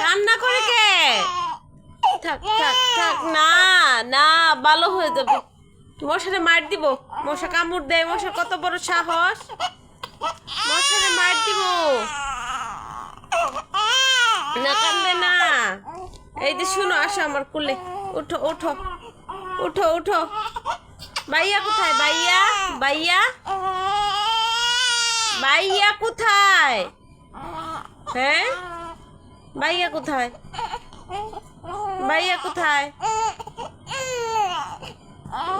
কান্না করে কে? থাক থাক থাক, না না, ভালো হয়ে যাবে। মশারে মার দিব। মশা কামড় দেয়, মশা কত বড় সাহস। মশারে মার দিব। না, কান্দে না। এই যে শুনো, আসো আমার কুলে। উঠো উঠো। উঠো উঠো। ভাইয়া কোথায়? ভাইয়া? ভাইয়া? ভাইয়া কোথায়? হ্যাঁ? ভাইয়া কোথায়? ভাইয়া কোথায়?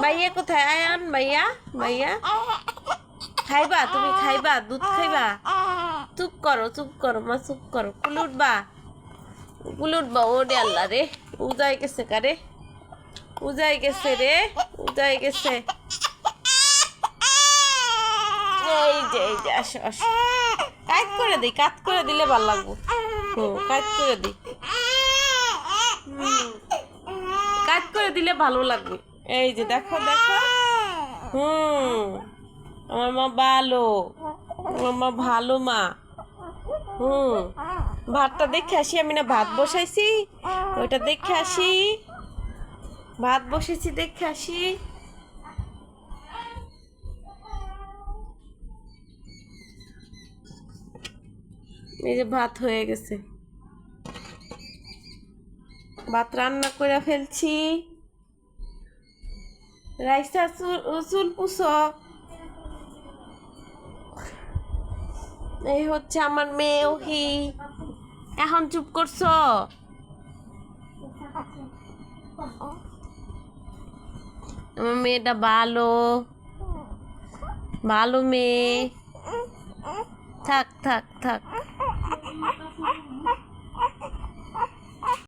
ভাইয়া কোথায়? আয়ান ভাইয়া ভাইয়া। খাইবা, তুমি খাইবা, দুধ খাইবা। চুপ করো চুপ করো, মা, চুপ করো। কুল উঠবা। কুল উঠবা ওরে আল্লাহ রে। উজাই গেছে কারে? উজাই গেছে রে, উজাই গেছে এই যে, এই যে, আসো আসো। কাজ করে দিই কাজ করে দিলে ভালো লাগবো। হুম কাজ করে দিই। কাজ করে দিলে ভালো লাগবে। এই যে, দেখো দেখো। হুম আমার মা ভালো। আমার মা ভালো মা। হুম ভাতটা দেখে আসি, আমি না ভাত বসাইছি। ওইটা দেখে আসি। ভাত বসেছি, দেখে আসি। এই যে ভাত হয়ে গেছে। ভাত রান্না করে ফেলছি। রাইসা, চুল চুল পুষো এই হচ্ছে আমার মেয়ে ওহি। এখন চুপ করছ? আমার মেয়েটা ভালো। ভালো মেয়ে। থাক থাক থাক। Ah!